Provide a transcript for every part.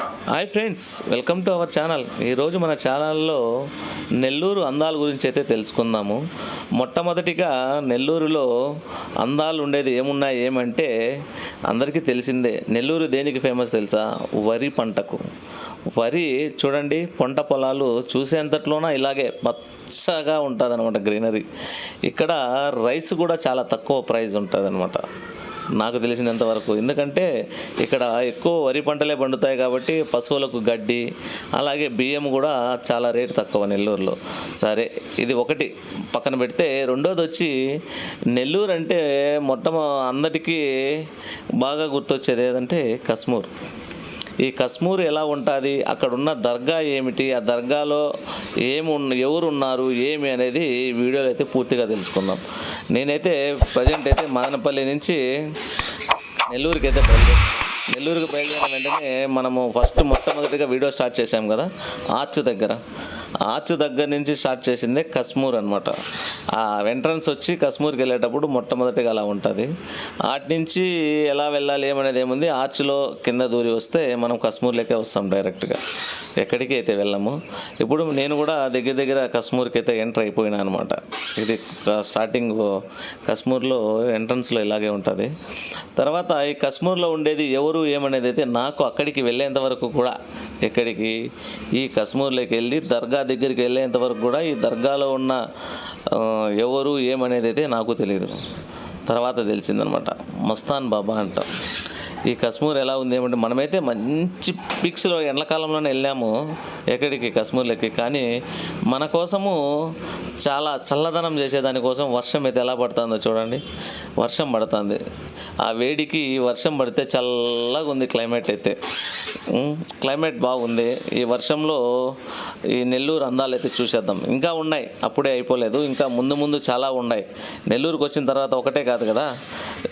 Hi friends welcome to our channel. ఈరోజు మన ఛానల్లో నెల్లూరు అందాల గురించి అయితే తెలుసుకుందాము. మొట్టమొదటిగా నెల్లూరులో అందాలు ఉండేది ఏమున్నాయి ఏమంటే అందరికీ తెలిసిందే నెల్లూరు దేనికి ఫేమస్ తెలుసా? వరి పంటకు. వరి చూడండి పంట పొలాలు చూసేంతట్లోన ఇలాగే పచ్చగా ఉంటుంది అనమాట గ్రీనరీ. ఇక్కడ రైస్ కూడా చాలా తక్కువ ప్రైస్ ఉంటుంది అనమాట నాకు తెలిసినంత వరకు. ఎందుకంటే ఇక్కడ ఎక్కువ వరి పంటలే పండుతాయి కాబట్టి పశువులకు గడ్డి అలాగే బియ్యం కూడా చాలా రేటు తక్కువ నెల్లూరులో. సరే ఇది ఒకటి పక్కన పెడితే రెండోది వచ్చి నెల్లూరు అంటే మొట్టమొ అందరికీ బాగా గుర్తొచ్చేది ఏదంటే కశ్మూర్. ఈ కశ్మూర్ ఎలా ఉంటుంది? అక్కడ ఉన్న దర్గా ఏమిటి? ఆ దర్గాలో ఏమి ఉన్న ఎవరు ఉన్నారు ఏమి అనేది ఈ వీడియోలో అయితే పూర్తిగా తెలుసుకుందాం. నేనైతే ప్రజెంట్ అయితే మదనపల్లి నుంచి నెల్లూరుకి అయితే బయలుదేరాను నెల్లూరుకి బయలుదేరిన వెంటనే మనము ఫస్ట్ మొట్టమొదటిగా వీడియో స్టార్ట్ చేసాం కదా ఆర్చ్ దగ్గర. ఆర్చ్ దగ్గర నుంచి స్టార్ట్ చేసిందే కశ్మూర్ అనమాట ఆ ఎంట్రన్స్ వచ్చి కశ్మూర్కి వెళ్ళేటప్పుడు మొట్టమొదటిగా అలా ఉంటుంది. ఆటి నుంచి ఎలా వెళ్ళాలి ఏమనేది ఏముంది? ఆర్చ్లో కింద దూరి వస్తే మనం కశ్మూర్లోకే వస్తాం డైరెక్ట్గా. ఎక్కడికి అయితే వెళ్ళము. ఇప్పుడు నేను కూడా దగ్గర దగ్గర కశ్మూర్కి అయితే ఎంటర్ అయిపోయినా అనమాట ఇది స్టార్టింగ్ కశ్మూర్లో ఎంట్రన్స్లో ఇలాగే ఉంటుంది. తర్వాత ఈ కశ్మూర్లో ఉండేది ఎవరు ఏమనేది అయితే నాకు అక్కడికి వెళ్ళేంత వరకు కూడా ఎక్కడికి ఈ కశ్మూర్లోకి వెళ్ళి దర్గా దగ్గరికి వెళ్ళేంత వరకు కూడా ఈ దర్గాలో ఉన్న ఎవరు ఏమనేది అయితే నాకు తెలియదు తర్వాత తెలిసిందనమాట. మస్తాన్ బాబా అంట. ఈ కశ్మూర్ ఎలా ఉంది ఏమంటే మనమైతే మంచి పిక్స్లో ఎండకాలంలోనే వెళ్ళాము ఎక్కడికి? కశ్మూర్లకి. కానీ మన కోసము చాలా చల్లదనం చేసేదానికోసం వర్షం అయితే ఎలా పడుతుందో చూడండి. వర్షం పడుతుంది. ఆ వేడికి వర్షం పడితే చల్లగా ఉంది క్లైమేట్ అయితే. క్లైమేట్ బాగుంది. ఈ వర్షంలో ఈ నెల్లూరు అందాలు అయితే చూసేద్దాం. ఇంకా ఉన్నాయి. అప్పుడే అయిపోలేదు. ఇంకా ముందు ముందు చాలా ఉన్నాయి. నెల్లూరుకు వచ్చిన తర్వాత ఒకటే కాదు కదా.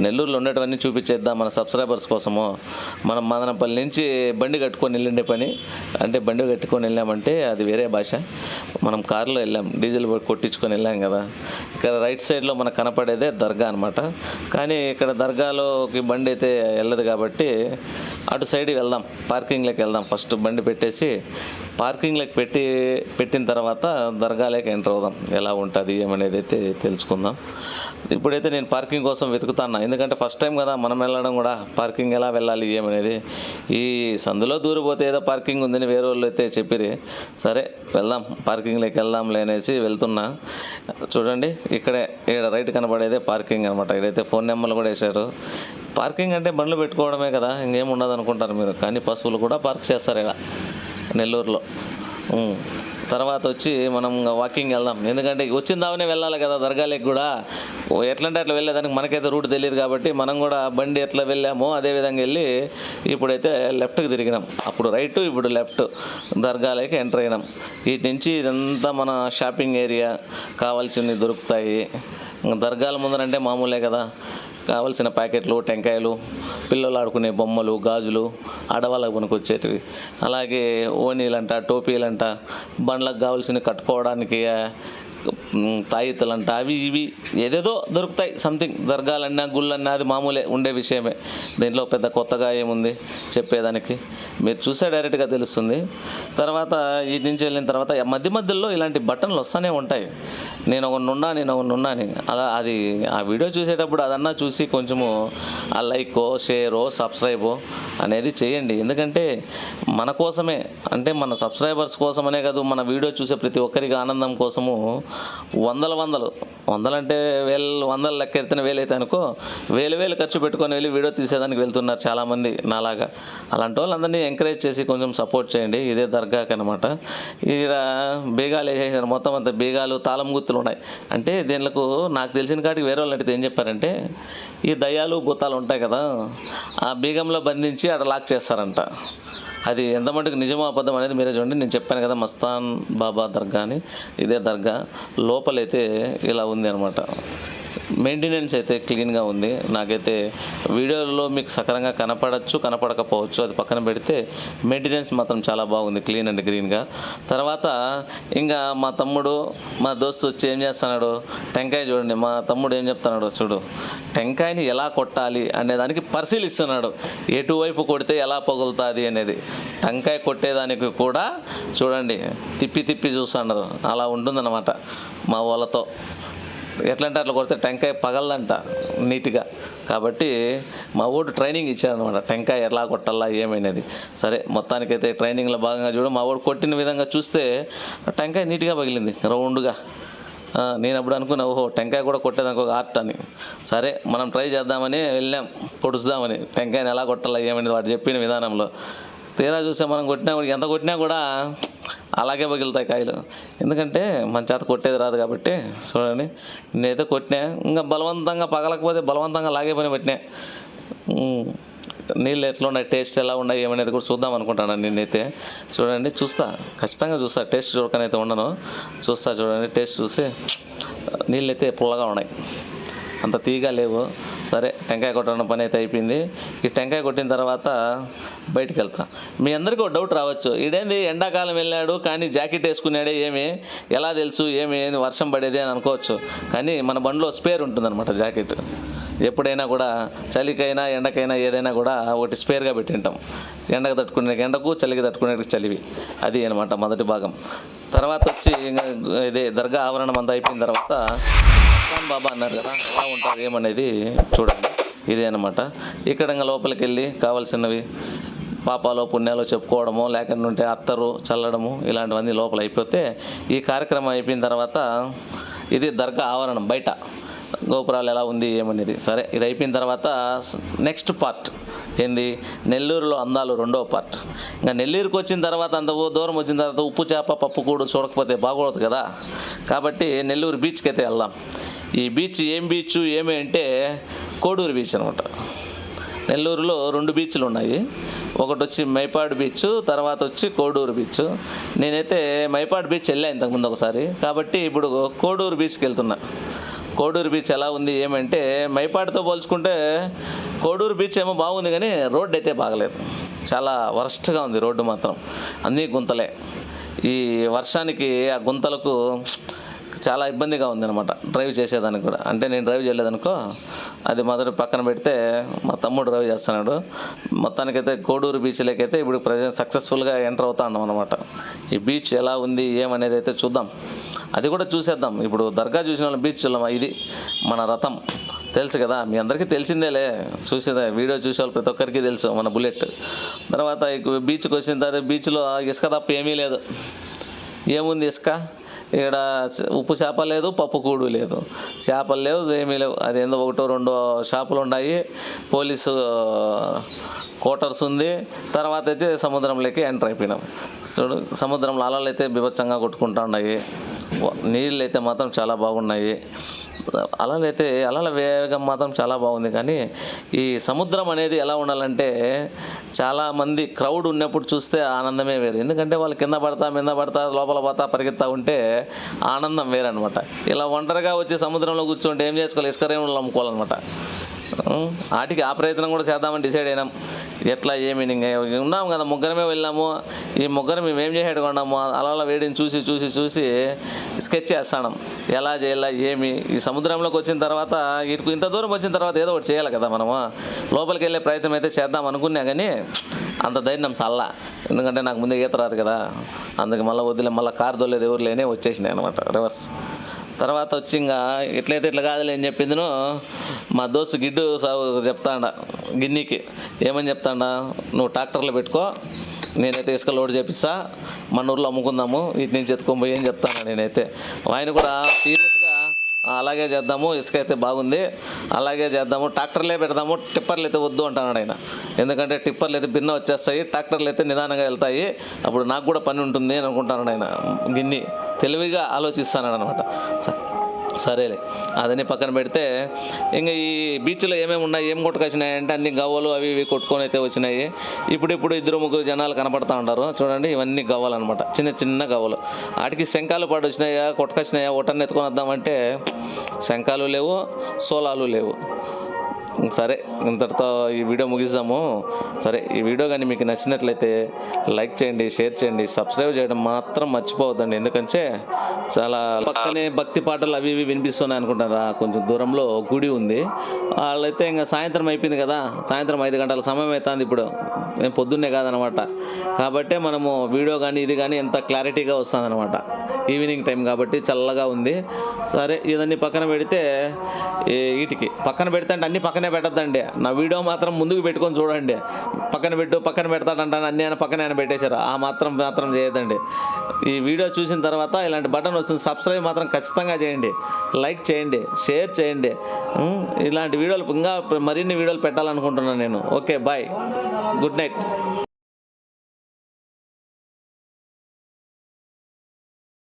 నెల్లూరులో ఉండేటివన్నీ చూపించేద్దాం మన సబ్స్క్రైబర్స్ కోసము. మనం మదనపల్లి నుంచి బండి కట్టుకొని వెళ్ళిండే పని. అంటే బండి కట్టుకొని వెళ్ళామంటే అది వేరే భాష. మనం కారులో వెళ్ళాం. డీజిల్ కొట్టించుకొని వెళ్ళాం కదా. ఇక్కడ రైట్ సైడ్లో మనకు కనపడేదే దర్గా అనమాట కానీ ఇక్కడ దర్గాలోకి బండి అయితే వెళ్ళదు కాబట్టి అటు సైడ్ వెళ్దాం పార్కింగ్లోకి వెళ్దాం. ఫస్ట్ బండి పెట్టేసి పార్కింగ్లోకి పెట్టి పెట్టిన తర్వాత దర్గాలోకి ఎంటర్ అవుదాం. ఎలా ఉంటుంది ఏమనేది అయితే తెలుసుకుందాం. ఇప్పుడైతే నేను పార్కింగ్ కోసం వెతుకుతాను ఎందుకంటే ఫస్ట్ టైం కదా మనం వెళ్ళడం కూడా. పార్కింగ్ ఎలా వెళ్ళాలి ఏమనేది. ఈ సందులో దూరిపోతే ఏదో పార్కింగ్ ఉందని వేరే వాళ్ళు అయితే చెప్పిరి సరే వెళ్దాం. పార్కింగ్లోకి వెళ్దాంలే అనేసి వెళ్తున్నా. చూడండి ఇక్కడే ఇక్కడ రైట్ కనబడేదే పార్కింగ్ అనమాట ఇక్కడైతే ఫోన్ నెంబర్లు కూడా వేశారు. పార్కింగ్ అంటే బండ్లు పెట్టుకోవడమే కదా. ఇంకేం ఉండదు అనుకుంటారు మీరు. కానీ పశువులు కూడా పార్క్ చేస్తారు ఇక్కడ నెల్లూరులో. తర్వాత వచ్చి మనం ఇంకా వాకింగ్ వెళ్దాం. ఎందుకంటే వచ్చిన దావనే వెళ్ళాలి కదా దర్గాలకి కూడా. ఎట్లంటే అట్లా వెళ్ళేదానికి మనకైతే రూట్ తెలియదు కాబట్టి మనం కూడా బండి ఎట్లా వెళ్ళామో అదే విధంగా వెళ్ళి ఇప్పుడైతే లెఫ్ట్కి తిరిగినాం. అప్పుడు రైట్ ఇప్పుడు లెఫ్ట్ దర్గాలకి ఎంటర్ అయినాం. వీటి నుంచి ఇదంతా మన షాపింగ్ ఏరియా కావాల్సినవి దొరుకుతాయి. దర్గాల ముందరంటే మామూలే కదా. కావలసిన ప్యాకెట్లు టెంకాయలు పిల్లలు ఆడుకునే బొమ్మలు గాజులు ఆడవాళ్ళకు పనికొచ్చేటివి అలాగే ఓనీలంట టోపీలంట బండ్లకు కావాల్సిన కట్టుకోవడానికి తాయితలంట అవి ఇవి ఏదేదో దొరుకుతాయి. సంథింగ్ దర్గాలన్నా గుళ్ళన్నా అది మామూలే ఉండే విషయమే. దీంట్లో పెద్ద కొత్తగా ఏముంది చెప్పేదానికి. మీరు చూసే డైరెక్ట్గా తెలుస్తుంది. తర్వాత ఇటు నుంచి వెళ్ళిన తర్వాత మధ్య మధ్యలో ఇలాంటి బటన్లు వస్తూనే ఉంటాయి. నేను ఒక నున్నా నేను ఒక నున్నాని అలా అది ఆ వీడియో చూసేటప్పుడు అదన్నా చూసి కొంచెము ఆ లైకో షేరో సబ్స్క్రైబో అనేది చేయండి. ఎందుకంటే మన కోసమే. అంటే మన సబ్స్క్రైబర్స్ కోసమనే కాదు మన వీడియో చూసే ప్రతి ఒక్కరికి ఆనందం కోసము వందల వందలు. వందలంటే వేలు వందల లెక్క ఎత్తిన వేలైతే అనుకో వేలు వేలు ఖర్చు పెట్టుకొని వెళ్ళి వీడియో తీసేదానికి వెళ్తున్నారు చాలామంది నాలాగా. అలాంటి వాళ్ళందరినీ ఎంకరేజ్ చేసి కొంచెం సపోర్ట్ చేయండి. ఇదే దర్గాకి అనమాట ఇక్కడ బీగాలు వేసేసారు. మొత్తం అంత బీగాలు తాళం గుత్తులు ఉన్నాయి. అంటే దీనికి నాకు తెలిసిన కాడికి వేరే వాళ్ళు అడిగితే ఏం చెప్పారంటే ఈ దయ్యాలు భూతాలు ఉంటాయి కదా ఆ బీగంలో బంధించి అక్కడ లాక్ చేస్తారంట. అది ఎంత మటుకు నిజమో అబద్ధం అనేది మీరే చూడండి. నేను చెప్పాను కదా మస్తాన్ బాబా దర్గా అని ఇదే దర్గా. లోపలైతే ఇలా ఉంది అనమాట మెయింటెనెన్స్ అయితే క్లీన్గా ఉంది. నాకైతే వీడియోలో మీకు సకరంగా కనపడచ్చు కనపడకపోవచ్చు. అది పక్కన పెడితే మెయింటెనెన్స్ మాత్రం చాలా బాగుంది క్లీన్ అండ్ గ్రీన్గా. తర్వాత ఇంకా మా తమ్ముడు మా దోస్తు వచ్చి ఏం చేస్తున్నాడు? టెంకాయ చూడండి మా తమ్ముడు ఏం చెప్తున్నాడు చూడు. టెంకాయని ఎలా కొట్టాలి అనే దానికి పరిశీలిస్తున్నాడు. ఎటువైపు కొడితే ఎలా పగులుతుంది అనేది. టెంకాయ కొట్టేదానికి కూడా చూడండి తిప్పి తిప్పి చూస్తున్నారు. అలా ఉంటుందన్నమాట మా వాళ్ళతో. ఎట్లా అంటే అట్లా కొడితే టెంకాయ పగలదంట నీట్గా. కాబట్టి మా ఊడు ట్రైనింగ్ ఇచ్చాడనమాట టెంకాయ ఎలా కొట్టాలా ఏమైనది. సరే మొత్తానికైతే ట్రైనింగ్లో భాగంగా చూడు మా ఊడు కొట్టిన విధంగా చూస్తే టెంకాయ నీట్గా పగిలింది రౌండ్గా. నేను అప్పుడు అనుకున్నా ఓహో టెంకాయ కూడా కొట్టేదానికి ఒక ఆర్ట్ అని. సరే మనం ట్రై చేద్దామని వెళ్ళాం పొడుస్తామని. టెంకాయని ఎలా కొట్టాలా ఏమని వాడు చెప్పిన విధానంలో. తీరా చూస్తే మనం కొట్టినా కూడా ఎంత కొట్టినా కూడా అలాగే పగులుతాయి కాయలు. ఎందుకంటే మన చేత కొట్టేది రాదు కాబట్టి చూడండి. నేనైతే కొట్టినా ఇంకా బలవంతంగా పగలకపోతే బలవంతంగా లాగే పని పెట్టినా. నీళ్ళు ఎట్లా ఉన్నాయి టేస్ట్ ఎలా ఉన్నాయి ఏమనేది కూడా చూద్దాం అనుకుంటాను నేనైతే చూడండి చూస్తా ఖచ్చితంగా చూస్తా. టేస్ట్ చూడకనైతే ఉండను. చూస్తా చూడండి టేస్ట్ చూసి నీళ్ళు అయితే పుల్లగా ఉన్నాయి. అంత తీగా లేవు. సరే టెంకాయ కొట్టడం పని అయితే అయిపోయింది. ఈ టెంకాయ కొట్టిన తర్వాత బయటికి వెళ్తా. మీ అందరికీ ఒక డౌట్ రావచ్చు. ఈడేంది ఎండాకాలం వెళ్ళాడు కానీ జాకెట్ వేసుకున్నాడే ఏమి? ఎలా తెలుసు ఏమి? ఏంది? వర్షం పడేది అని అనుకోవచ్చు. కానీ మన బండిలో స్పేర్ ఉంటుందన్నమాట జాకెట్. ఎప్పుడైనా కూడా చలికైనా ఎండకైనా ఏదైనా కూడా ఒకటి స్పేర్గా పెట్టింటాం. ఎండకు తట్టుకునే ఎండకు చలికి తట్టుకునే చలివి. అది అనమాట మొదటి భాగం. తర్వాత వచ్చి ఇంకా ఇదే దర్గా ఆవరణం అంతా అయిపోయిన తర్వాత ఖాన్ బాబా అన్నారు కదా ఎలా ఉంటారు ఏమనేది చూడండి. ఇదే అనమాట ఇక్కడ ఇంకా లోపలికి వెళ్ళి కావాల్సినవి పాపాలో పుణ్యాలో చెప్పుకోవడము లేకుంటే అత్తరు చల్లడము ఇలాంటివన్నీ లోపల అయిపోతే ఈ కార్యక్రమం అయిపోయిన తర్వాత ఇది దర్గా ఆవరణం బయట. గోపురాలు ఎలా ఉంది ఏమనేది. సరే ఇది అయిపోయిన తర్వాత నెక్స్ట్ పార్ట్ ఏంది? నెల్లూరులో అందాలు రెండో పార్ట్ ఇంకా నెల్లూరుకి వచ్చిన తర్వాత అంత దూరం వచ్చిన తర్వాత ఉప్పు చేప పప్పు కూడు చూడకపోతే బాగోదు కదా. కాబట్టి నెల్లూరు బీచ్కి అయితే వెళ్దాం. ఈ బీచ్ ఏం బీచ్ ఏమి అంటే కోడూరు బీచ్ అనమాట. నెల్లూరులో రెండు బీచ్లు ఉన్నాయి. ఒకటి వచ్చి మైపాడు బీచ్ తర్వాత వచ్చి కోడూరు బీచ్ నేనైతే మైపాడు బీచ్ వెళ్ళాను ఇంతకుముందు ఒకసారి. కాబట్టి ఇప్పుడు కోడూరు బీచ్కి వెళ్తున్నా. కోడూరు బీచ్ ఎలా ఉంది ఏమంటే మైపాటితో పోల్చుకుంటే కోడూరు బీచ్ ఏమో బాగుంది కానీ రోడ్డు అయితే బాగలేదు. చాలా వరస్ట్గా ఉంది రోడ్డు మాత్రం. అన్నీ గుంతలే. ఈ వర్షానికి ఆ గుంతలకు చాలా ఇబ్బందిగా ఉందన్నమాట డ్రైవ్ చేసేదానికి కూడా. అంటే నేను డ్రైవ్ చేయలేదనుకో అది మొదటి పక్కన పెడితే మా తమ్ముడు డ్రైవ్ చేస్తున్నాడు. మొత్తానికైతే కోడూరు బీచ్లోకి అయితే ఇప్పుడు ప్రజెంట్ సక్సెస్ఫుల్గా ఎంటర్ అవుతా ఉన్నాం అనమాట ఈ బీచ్ ఎలా ఉంది ఏమనేది అయితే చూద్దాం. అది కూడా చూసేద్దాం. ఇప్పుడు దర్గా చూసిన బీచ్ చూడమా ఇది మన రథం. తెలుసు కదా? మీ అందరికీ తెలిసిందేలే. చూసేదే? వీడియో చూసే ప్రతి ఒక్కరికి తెలుసు మన బుల్లెట్. తర్వాత బీచ్కి వచ్చిన తర్వాత బీచ్లో ఇసుక తప్ప ఏమీ లేదు. ఏముంది ఇసుక? ఇక్కడ ఉప్పు చేప లేదు పప్పు కూడు లేదు. చేపలు లేవు ఏమీ లేవు. అదేందో ఒకటో రెండో షాపులు ఉన్నాయి. పోలీసు క్వార్టర్స్ ఉంది. తర్వాత అయితే సముద్రంలోకి ఎంటర్ అయిపోయినాం. చూడు సముద్రంలో అలలు అయితే బీభత్సంగా కొట్టుకుంటా ఉన్నాయి. నీళ్ళు అయితే మాత్రం చాలా బాగున్నాయి. అలలు అయితే అలల వేగం మాత్రం చాలా బాగుంది. కానీ ఈ సముద్రం అనేది ఎలా ఉండాలంటే చాలామంది క్రౌడ్ ఉన్నప్పుడు చూస్తే ఆనందమే వేరు. ఎందుకంటే వాళ్ళు కింద పడతా మీద పడతా లోపల పడతా పరిగెత్తా ఉంటే ఆనందం వేరనమాట ఇలా ఒంటరిగా వచ్చి సముద్రంలో కూర్చుంటే ఏం చేసుకోవాలి? ఇసుక రేవులు అమ్ముకోవాలన్నమాట వాటికి ఆటికి ఆ ప్రయత్నం కూడా చేద్దామని డిసైడ్ అయినాం. ఎట్లా ఏమి ఇంకా కదా ముగ్గురమే వెళ్ళాము. ఈ ముగ్గురు మేము ఏం చేసేట్టు ఉన్నాము అలా అలా వేడిని చూసి చూసి చూసి స్కెచ్ చేస్తాం ఎలా చేయాలా ఏమి? ఈ సముద్రంలోకి వచ్చిన తర్వాత ఇటుకు ఇంత దూరం వచ్చిన తర్వాత ఏదో ఒకటి చేయాలి కదా మనము. లోపలికి వెళ్ళే ప్రయత్నం అయితే చేద్దాం అనుకున్నా కానీ అంత ధైర్యం చల్లా. ఎందుకంటే నాకు ముందే ఈత రాదు కదా. అందుకే మళ్ళీ వదిలే మళ్ళీ కారు దొల్లేదు ఎవరు లేనే వచ్చేసినాయి అనమాట రివర్స్ తర్వాత వచ్చి ఇంకా ఎట్లయితే ఇట్లా కాదులే అని చెప్పిందిను మా దోస్తు గిడ్డు సాగు చెప్తాండ గిన్నీకి. ఏమని చెప్తాండ నువ్వు ట్రాక్టర్లో పెట్టుకో నేనైతే ఇసుక లోడ్ చేపిస్తా మన ఊర్లో అమ్ముకుందాము వీటి నుంచి ఎత్తుకొని పోయి అని చెప్తాను నేనైతే. ఆయన కూడా సీరియస్గా అలాగే చేద్దాము ఇసుక అయితే బాగుంది అలాగే చేద్దాము ట్రాక్టర్లే పెడదాము టిప్పర్లు అయితే వద్దు అంటున్నాడు ఆయన. ఎందుకంటే టిప్పర్లు అయితే భిన్న వచ్చేస్తాయి ట్రాక్టర్లు అయితే నిదానంగా వెళ్తాయి అప్పుడు నాకు కూడా పని ఉంటుంది అని అనుకుంటాను ఆయన గిన్ని. తెలివిగా ఆలోచిస్తాను అనమాట సరేలే. అదని పక్కన పెడితే ఇంకా ఈ బీచ్లో ఏమేమి ఉన్నాయి ఏం కొట్టుకొచ్చినాయి అంటే అన్ని గవ్వలు అవి ఇవి కొట్టుకొని అయితే వచ్చినాయి. ఇప్పుడు ఇప్పుడు ఇద్దరు ముగ్గురు జనాలు కనపడతా ఉంటారు చూడండి ఇవన్నీ గవ్వలు అనమాట చిన్న చిన్న గవ్వలు. వాటికి శంఖాలు పాడు వచ్చినాయా కొట్టుకొచ్చినాయా ఒటన్ని ఎత్తుకొని వద్దామంటే శంఖాలు లేవు సోలాలు లేవు. సరే ఇంతటితో ఈ వీడియో ముగిస్తాము సరే ఈ వీడియో కానీ మీకు నచ్చినట్లయితే లైక్ చేయండి షేర్ చేయండి సబ్స్క్రైబ్ చేయడం మాత్రం మర్చిపోవద్దండి. ఎందుకంటే చాలా పక్కనే భక్తి పాటలు అవి ఇవి వినిపిస్తున్నాయి అనుకుంటారా? కొంచెం దూరంలో గుడి ఉంది. వాళ్ళైతే ఇంకా సాయంత్రం అయిపోయింది కదా. సాయంత్రం ఐదు గంటల సమయం అవుతుంది ఇప్పుడు. మేము పొద్దున్నే కాదనమాట. కాబట్టి మనము వీడియో కానీ ఇది కానీ ఎంత క్లారిటీగా వస్తుందన్నమాట ఈవినింగ్ టైం కాబట్టి చల్లగా ఉంది. సరే ఇదన్నీ పక్కన పెడితే వీటికి. పక్కన పెడితే అంటే అన్ని పక్కనే పెట్టద్దండి. నా వీడియో మాత్రం ముందుకు పెట్టుకొని చూడండి. పక్కన పెట్టు పక్కన పెడతాడంటాను అన్నీ ఆయన పక్కన ఆయన పెట్టేశారు. ఆ మాత్రం మాత్రం చేయొద్దండి. ఈ వీడియో చూసిన తర్వాత ఇలాంటి బటన్ వస్తుంది సబ్స్క్రైబ్ మాత్రం ఖచ్చితంగా చేయండి. లైక్ చేయండి షేర్ చేయండి. ఇలాంటి వీడియోలు ఇంకా మరిన్ని వీడియోలు పెట్టాలనుకుంటున్నాను నేను. Okay bye. Good night